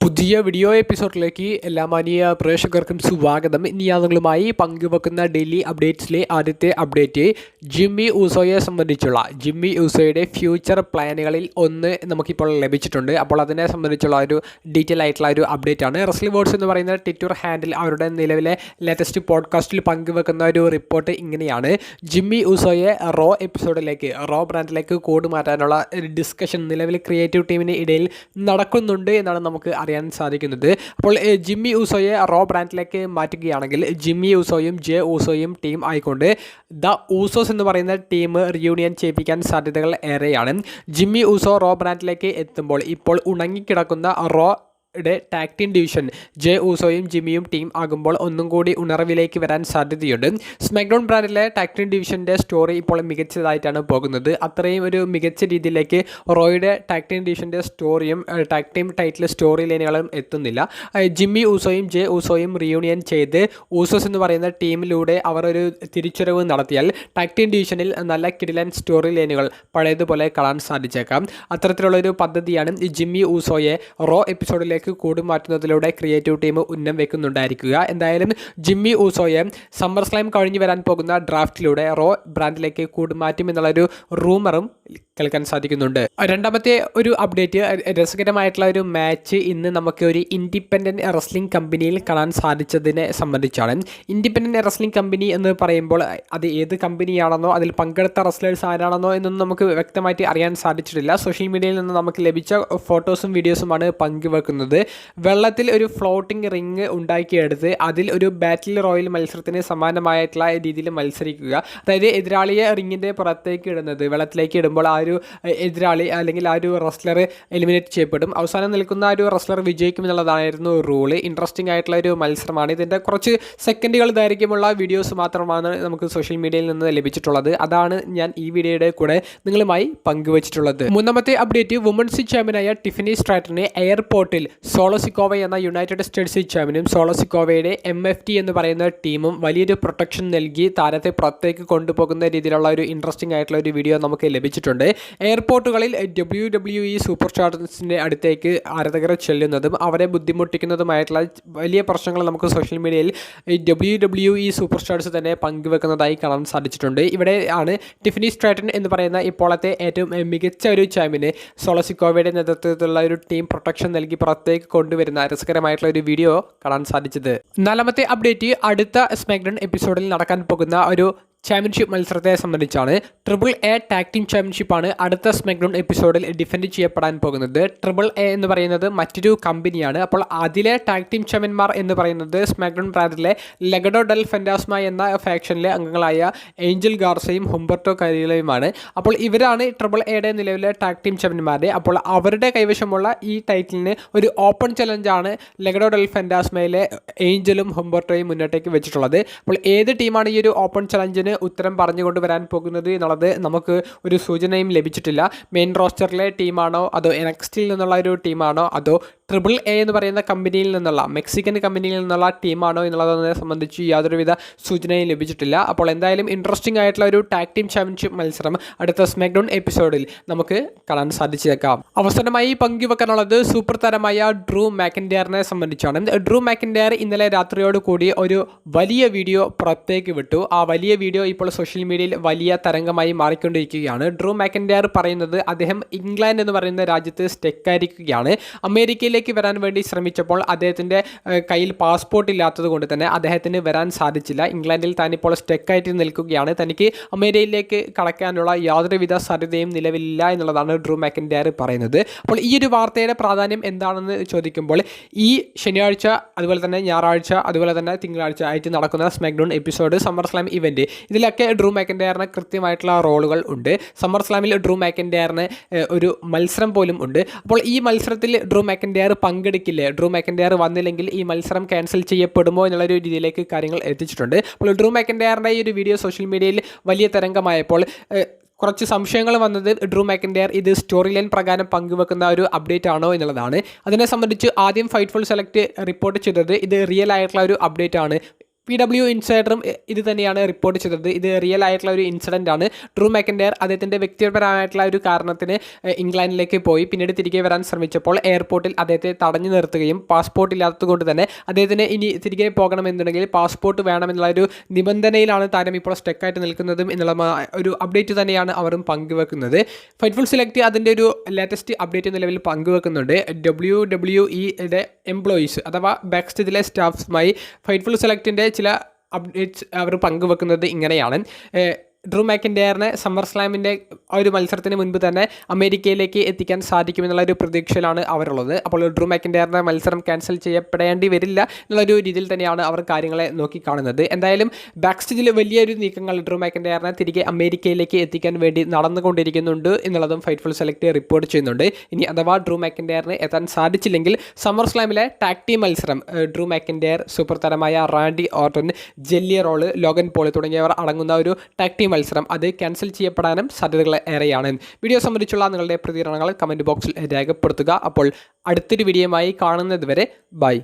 പുതിയ വീഡിയോ എപ്പിസോഡിലേക്ക് എല്ലാ മാനിയ പ്രേക്ഷകർക്കും സ്വാഗതം. ഇനി ഞാൻ പങ്കുവെക്കുന്ന ഡെയിലി അപ്ഡേറ്റ്സിലെ ആദ്യത്തെ അപ്ഡേറ്റ് ജിമ്മി ഊസോയെ സംബന്ധിച്ചുള്ള ജിമ്മി ഊസോയുടെ ഫ്യൂച്ചർ പ്ലാനുകളിൽ ഒന്ന് നമുക്കിപ്പോൾ ലഭിച്ചിട്ടുണ്ട്. അപ്പോൾ അതിനെ സംബന്ധിച്ചുള്ള ഒരു ഡീറ്റെയിൽ ആയിട്ടുള്ള ഒരു അപ്ഡേറ്റ് ആണ്. റസ്ലി വേർഡ്സ് എന്ന് പറയുന്ന ട്വിറ്റർ ഹാൻഡിൽ അവരുടെ നിലവിലെ ലേറ്റസ്റ്റ് പോഡ്കാസ്റ്റിൽ പങ്കുവെക്കുന്ന ഒരു റിപ്പോർട്ട് ഇങ്ങനെയാണ്. ജിമ്മി ഊസോയെ റോ എപ്പിസോഡിലേക്ക് റോ ബ്രാൻഡിലേക്ക് കോഡ് മാറ്റാനുള്ള ഒരു ഡിസ്കഷൻ നിലവിൽ ക്രിയേറ്റീവ് ടീമിന് ഇടയിൽ നടക്കുന്നുണ്ട് എന്നാണ് നമുക്ക് അറിയാൻ സാധിക്കുന്നത്. അപ്പോൾ ജിമ്മി ഊസോയെ റോ ബ്രാൻഡിലേക്ക് മാറ്റുകയാണെങ്കിൽ ജിമ്മി ഊസോയും ജെ ഊസോയും ടീം ആയിക്കൊണ്ട് ദ ഊസോസ് എന്ന് പറയുന്ന ടീം റിയൂണിയൻ ചെയ്യിപ്പിക്കാൻ സാധ്യതകൾ ഏറെയാണ്. ജിമ്മി ഊസോ റോ ബ്രാൻഡിലേക്ക് എത്തുമ്പോൾ ഇപ്പോൾ ഉണങ്ങിക്കിടക്കുന്ന റോ യുടെ ടാക് ടീം ഡിവിഷൻ ജെ ഊസോയും ജിമ്മിയും ടീം ആകുമ്പോൾ ഒന്നും കൂടി ഉണർവിലേക്ക് വരാൻ സാധ്യതയുണ്ട്. സ്മാക്ഡൗൺ ബ്രാൻഡിലെ ടാക് ടീം ഡിവിഷന്റെ സ്റ്റോറി ഇപ്പോൾ മികച്ചതായിട്ടാണ് പോകുന്നത്. അത്രയും ഒരു മികച്ച രീതിയിലേക്ക് റോയുടെ ടാക് ടീം ഡിവിഷന്റെ സ്റ്റോറിയും ടാക് ടീം ടൈറ്റിൽ സ്റ്റോറി ലൈനുകളും എത്തുന്നില്ല. ജിമ്മി ഊസോയും ജെ ഊസോയും റിയൂണിയൻ ചെയ്ത് ഊസോസ് എന്ന് പറയുന്ന ടീമിലൂടെ അവർ ഒരു തിരിച്ചുവരവ് നടത്തിയാൽ ടാക് ടീം ഡിവിഷനിൽ നല്ല കിടിലൻ സ്റ്റോറി ലൈനുകൾ പഴയതുപോലെ കാണാൻ സാധിച്ചേക്കാം. അത്തരത്തിലുള്ളൊരു പദ്ധതിയാണ് ജിമ്മി ഊസോയെ റോ എപ്പിസോഡിലേക്ക് കൂടുമാറ്റുന്നതിലൂടെ ക്രിയേറ്റീവ് ടീം ഉന്നം വെക്കുന്നുണ്ടായിരിക്കുക. എന്തായാലും ജിമ്മി ഊസോയെ സമ്മർ സ്ലൈം കഴിഞ്ഞു വരാൻ പോകുന്ന ഡ്രാഫ്റ്റിലൂടെ റോ ബ്രാൻഡിലേക്ക് കൂടുമാറ്റും എന്നുള്ളൊരു റൂമറും കേൾക്കാൻ സാധിക്കുന്നുണ്ട്. രണ്ടാമത്തെ ഒരു അപ്ഡേറ്റ് രസകരമായിട്ടുള്ള ഒരു മാച്ച് ഇന്ന് നമുക്ക് ഒരു ഇൻഡിപെൻഡന്റ് റെസ്ലിംഗ് കമ്പനിയിൽ കാണാൻ സാധിച്ചതിനെ സംബന്ധിച്ചാണ്. ഇൻഡിപെൻഡന്റ് റെസ്ലിംഗ് കമ്പനി എന്ന് പറയുമ്പോൾ അത് ഏത് കമ്പനിയാണെന്നോ അതിൽ പങ്കെടുത്ത റെസ്ലേഴ്സ് ആരാണെന്നോ എന്നൊന്നും നമുക്ക് വ്യക്തമായിട്ട് അറിയാൻ സാധിച്ചിട്ടില്ല. സോഷ്യൽ മീഡിയയിൽ നിന്ന് നമുക്ക് ലഭിച്ച ഫോട്ടോസും വീഡിയോസുമാണ് പങ്കുവെക്കുന്നത്. വെള്ളത്തിൽ ഒരു ഫ്ലോട്ടിംഗ് റിങ് ഉണ്ടാക്കിയെടുത്ത് അതിൽ ഒരു ബാറ്റിൽ റോയൽ മത്സരത്തിന് സമാനമായിട്ടുള്ള രീതിയിൽ മത്സരിക്കുക. അതായത് എതിരാളിയെ റിങ്ങിന്റെ പുറത്തേക്ക് ഇടുന്നത്. വെള്ളത്തിലേക്ക് ഇടുമ്പോൾ ആ ഒരു എതിരാളി അല്ലെങ്കിൽ ആ ഒരു റസ്ലർ എലിമിനേറ്റ് ചെയ്യപ്പെടും. അവസാനം നിൽക്കുന്ന ആ ഒരു റസ്ലർ വിജയിക്കും എന്നുള്ളതായിരുന്നു റൂൾ ഇൻട്രസ്റ്റിംഗ് ആയിട്ടുള്ള ഒരു മത്സരമാണ്. ഇതിന്റെ കുറച്ച് സെക്കൻഡുകൾ ദൈർഘ്യമുള്ള വീഡിയോസ് മാത്രമാണ് നമുക്ക് സോഷ്യൽ മീഡിയയിൽ നിന്ന് ലഭിച്ചിട്ടുള്ളത്. അതാണ് ഞാൻ ഈ വീഡിയോയുടെ കൂടെ നിങ്ങളുമായി പങ്കുവച്ചിട്ടുള്ളത്. മൂന്നാമത്തെ അപ്ഡേറ്റ് വുമൺസ് ചാമ്പ്യനായ ടിഫിനി സ്ട്രാറ്റിനെ എയർപോർട്ടിൽ സോളോസിക്കോവ എന്ന യുണൈറ്റഡ് സ്റ്റേറ്റ്സ് ചാമ്പ്യനും സോളോസിക്കോവയുടെ എം എഫ് ടി എന്ന് പറയുന്ന ടീമും വലിയൊരു പ്രൊട്ടക്ഷൻ നൽകി താരത്തെ പുറത്തേക്ക് കൊണ്ടുപോകുന്ന രീതിയിലുള്ള ഒരു ഇൻട്രസ്റ്റിംഗ് ആയിട്ടുള്ള ഒരു വീഡിയോ നമുക്ക് ലഭിച്ചിട്ടുണ്ട്. എയർപോർട്ടുകളിൽ ഡബ്ല്യു ഡബ്ല്യു ഇ സൂപ്പർ സ്റ്റാർസിന്റെ അടുത്തേക്ക് ആരാധകർ ചെല്ലുന്നതും അവരെ ബുദ്ധിമുട്ടിക്കുന്നതുമായിട്ടുള്ള വലിയ പ്രശ്നങ്ങൾ നമുക്ക് സോഷ്യൽ മീഡിയയിൽ W W E super stars തന്നെ പങ്കുവെക്കുന്നതായി കാണാൻ സാധിച്ചിട്ടുണ്ട്. ഇവിടെ ആണ് ടിഫിനി സ്ട്രാറ്റൻ എന്ന് പറയുന്ന ഇപ്പോഴത്തെ ഏറ്റവും മികച്ച ഒരു ചാമ്പ്യന് സോളോസിക്കോവയുടെ നേതൃത്വത്തിലുള്ള ഒരു ടീം പ്രൊട്ടക്ഷൻ നൽകി പുറത്തേക്ക് കൊണ്ടുവരുന്ന രസകരമായിട്ടുള്ള ഒരു വീഡിയോ കാണാൻ സാധിച്ചത്. നാലാമത്തെ അപ്ഡേറ്റ് അടുത്ത സ്മാക്ഡൺ എപ്പിസോഡിൽ നടക്കാൻ പോകുന്ന ഒരു ചാമ്പ്യൻഷിപ്പ് മത്സരത്തെ സംബന്ധിച്ചാണ് ട്രിപ്പിൾ എ ടാഗ് ടീം ചാമ്പ്യൻഷിപ്പാണ് അടുത്ത സ്മാക്ഡൗൺ എപ്പിസോഡിൽ ഡിഫെൻഡ് ചെയ്യപ്പെടാൻ പോകുന്നത്. ട്രിപ്പിൾ എ എന്ന് പറയുന്നത് മറ്റൊരു കമ്പനിയാണ് അപ്പോൾ അതിലെ ടാഗ് ടീം ചാമ്പ്യന്മാർ എന്ന് പറയുന്നത് സ്മാക്ഡൗൺ ബ്രാൻഡിലെ ലെഗഡോ ഡെൽ ഫെൻഡാസ്മ എന്ന ഫാക്ഷനിലെ അംഗങ്ങളായ ഏഞ്ചൽ ഗാർസയും ഹുംബർട്ടോ കരിയിലയുമാണ് അപ്പോൾ ഇവരാണ് ട്രിപ്പിൾ എയുടെ നിലവിലെ ടാഗ് ടീം ചാമ്പ്യന്മാരെ അപ്പോൾ അവരുടെ കൈവശമുള്ള ഈ ടൈറ്റിലിന് ഒരു ഓപ്പൺ ചലഞ്ചാണ് ലെഗഡോ ഡെൽ ഫെൻഡാസ്മയിലെ ഏഞ്ചലും ഹുംബർട്ടോയും മുന്നോട്ടേക്ക് വെച്ചിട്ടുള്ളത്. അപ്പോൾ ഏത് ടീമാണ് ഈ ഒരു ഓപ്പൺ ചലഞ്ചിന് ഉത്തരം പറഞ്ഞുകൊണ്ട് വരാൻ പോകുന്നത് എന്നുള്ളത് നമുക്ക് ഒരു സൂചനയും ലഭിച്ചിട്ടില്ല. മെയിൻ റോസ്റ്ററിലെ ടീമാണോ അതോ എനക്സ്റ്റിൽ നിന്നുള്ള ഒരു ടീമാണോ അതോ ട്രിപ്പിൾ എ എന്ന് പറയുന്ന കമ്പനിയിൽ നിന്നുള്ള മെക്സിക്കൻ കമ്പനിയിൽ നിന്നുള്ള ടീമാണോ എന്നുള്ളതിനെ സംബന്ധിച്ച് യാതൊരുവിധ സൂചനയും ലഭിച്ചിട്ടില്ല. അപ്പോൾ എന്തായാലും ഇൻട്രസ്റ്റിംഗ് ആയിട്ടുള്ള ഒരു ടാക് ടീം ചാമ്പ്യൻഷിപ്പ് മത്സരം അടുത്ത സ്മാക്ഡൗൺ എപ്പിസോഡിൽ നമുക്ക് കാണാൻ സാധിച്ചേക്കാം. അവസാനമായി പങ്കുവെക്കാനുള്ളത് സൂപ്പർ താരമായ ഡ്രൂ മാക്കിൻഡയറിനെ സംബന്ധിച്ചാണ്. ഡ്രൂ മാക്കിൻഡയർ ഇന്നലെ രാത്രിയോട് കൂടി ഒരു വലിയ വീഡിയോ പുറത്തേക്ക് വിട്ടു. ആ വലിയ വീഡിയോ ഇപ്പോൾ സോഷ്യൽ മീഡിയയിൽ വലിയ തരംഗമായി മാറിക്കൊണ്ടിരിക്കുകയാണ്. ഡ്രൂ മാക്കിൻഡയർ പറയുന്നത് അദ്ദേഹം ഇംഗ്ലണ്ട് എന്ന് പറയുന്ന രാജ്യത്ത് സ്റ്റെക്കായിരിക്കുകയാണ് അമേരിക്കയിലേക്ക് വരാൻ വേണ്ടി ശ്രമിച്ചപ്പോൾ അദ്ദേഹത്തിന്റെ കയ്യിൽ പാസ്പോർട്ട് ഇല്ലാത്തത് കൊണ്ട് തന്നെ അദ്ദേഹത്തിന് വരാൻ സാധിച്ചില്ല. ഇംഗ്ലണ്ടിൽ താനിപ്പോൾ സ്റ്റെക്കായിട്ട് നിൽക്കുകയാണ്. തനിക്ക് അമേരിക്കയിലേക്ക് കടക്കാനുള്ള യാതൊരുവിധ സാധ്യതയും നിലവിലില്ല എന്നുള്ളതാണ് ഡ്രൂ മാക്കിൻഡയർ പറയുന്നത്. അപ്പോൾ ഈ ഒരു വാർത്തയുടെ പ്രാധാന്യം എന്താണെന്ന് ചോദിക്കുമ്പോൾ ഈ ശനിയാഴ്ച അതുപോലെ തന്നെ ഞായറാഴ്ച അതുപോലെ തന്നെ തിങ്കളാഴ്ച ആയിട്ട് നടക്കുന്ന SmackDown episode SummerSlam event ഇതിലൊക്കെ ഡ്രൂ മാക്കിൻഡയറിന് കൃത്യമായിട്ടുള്ള റോളുകൾ ഉണ്ട്. സമ്മർ സ്ലാമിൽ ഡ്രൂ മാക്കിൻഡയറിന് ഒരു മത്സരം പോലും ഉണ്ട്. അപ്പോൾ ഈ മത്സരത്തിൽ ഡ്രൂ മാക്കിൻഡയർ പങ്കെടുക്കില്ലേ? ഡ്രൂ മക്കൻഡയർ വന്നില്ലെങ്കിൽ ഈ മത്സരം ക്യാൻസൽ ചെയ്യപ്പെടുമോ എന്നുള്ള ഒരു രീതിയിലേക്ക് കാര്യങ്ങൾ എത്തിച്ചിട്ടുണ്ട്. അപ്പോൾ ഡ്രൂ മാക്കിൻഡയറിന്റെ ഈ ഒരു വീഡിയോ സോഷ്യൽ മീഡിയയിൽ വലിയ തരംഗമായപ്പോൾ കുറച്ച് സംശയങ്ങൾ വന്നത് ഡ്രൂ മാക്കിൻഡയർ ഇത് സ്റ്റോറി ലൈൻ പ്രകാരം പങ്കുവെക്കുന്ന ഒരു അപ്ഡേറ്റ് ആണോ എന്നുള്ളതാണ്. അതിനെ സംബന്ധിച്ച് ആദ്യം ഫൈറ്റ് ഫുൾ സെലക്ട് റിപ്പോർട്ട് ചെയ്തത് ഇത് റിയൽ ആയിട്ടുള്ള ഒരു അപ്ഡേറ്റ് ആണ്. പി ഡബ്ല്യു ഇൻസൈഡറും ഇത് തന്നെയാണ് റിപ്പോർട്ട് ചെയ്തത്. ഇത് റിയൽ ആയിട്ടുള്ള ഒരു ഇൻസിഡന്റ് ആണ്. ട്രൂ മെക്കൻഡെയർ അദ്ദേഹത്തിന്റെ വ്യക്തിപരമായിട്ടുള്ള ഒരു കാരണത്തിന് ഇംഗ്ലണ്ടിലേക്ക് പോയി. പിന്നീട് തിരികെ വരാൻ ശ്രമിച്ചപ്പോൾ എയർപോർട്ടിൽ അദ്ദേഹത്തെ തടഞ്ഞു നിർത്തുകയും പാസ്പോർട്ട് ഇല്ലാത്തതുകൊണ്ട് തന്നെ അദ്ദേഹത്തിന് ഇനി തിരികെ പോകണമെന്നുണ്ടെങ്കിൽ പാസ്പോർട്ട് വേണമെന്നുള്ള ഒരു നിബന്ധനയിലാണ് താരം ഇപ്പോൾ സ്റ്റെക്കായിട്ട് നിൽക്കുന്നതും എന്നുള്ള ഒരു അപ്ഡേറ്റ് തന്നെയാണ് അവരും പങ്കുവെക്കുന്നത്. ഫൈറ്റ്ഫുൾ സെലക്ട് അതിന്റെ ഒരു ലേറ്റസ്റ്റ് അപ്ഡേറ്റ് നിലവിൽ പങ്കുവെക്കുന്നുണ്ട്. ഡബ്ല്യു ഡബ്ല്യു ഇയുടെ എംപ്ലോയീസ് അഥവാ ബാക്ക് സ്റ്റേജിലെ സ്റ്റാഫ്സുമായി ഫൈറ്റ്ഫുൾ സെലക്ടിന്റെ ചില അപ്ഡേറ്റ്സ് അവർ പങ്കുവെക്കുന്നത് ഇങ്ങനെയാണ്. ഡ്രൂ മാക്കിന്റെയറിനെ സമ്മർ സ്ലാമിന്റെ ഒരു മത്സരത്തിന് മുൻപ് തന്നെ അമേരിക്കയിലേക്ക് എത്തിക്കാൻ സാധിക്കുമെന്നുള്ള ഒരു പ്രതീക്ഷയിലാണ് അവരുള്ളത്. അപ്പോൾ ഡ്രൂ മാക്കിൻഡയറിന്റെ മത്സരം ക്യാൻസൽ ചെയ്യപ്പെടേണ്ടി വരില്ല എന്നുള്ളൊരു രീതിയിൽ തന്നെയാണ് അവർ കാര്യങ്ങളെ നോക്കിക്കാണുന്നത്. എന്തായാലും ബാക്ക് സ്റ്റേജിൽ വലിയൊരു നീക്കങ്ങൾ ഡ്രൂ മാക്കിന്റെയറിനെ തിരികെ അമേരിക്കയിലേക്ക് എത്തിക്കാൻ വേണ്ടി നടന്നുകൊണ്ടിരിക്കുന്നുണ്ട് എന്നുള്ളതും ഫൈറ്റ്ഫുൾ സെലക്ട് റിപ്പോർട്ട് ചെയ്യുന്നുണ്ട്. ഇനി അഥവാ ഡ്രൂ മാക്കിന്റെയറിന് എത്താൻ സാധിച്ചില്ലെങ്കിൽ സമ്മർ സ്ലാമിലെ ടാക് ടീം മത്സരം ഡ്രൂ മാക്കിന്റെയർ സൂപ്പർ താരമായ Randy Orton Jelly Roll Logan Paul തുടങ്ങിയവർ അടങ്ങുന്ന ഒരു ടാക് ടീം മത്സരം അത് ക്യാൻസൽ ചെയ്യപ്പെടാനും സാധ്യതകൾ ഏറെയാണ്. വീഡിയോ സംബന്ധിച്ചുള്ള നിങ്ങളുടെ പ്രതികരണങ്ങൾ കമന്റ് ബോക്സിൽ രേഖപ്പെടുത്തുക. അപ്പോൾ അടുത്തൊരു വീഡിയോയുമായി കാണുന്നതുവരെ ബൈ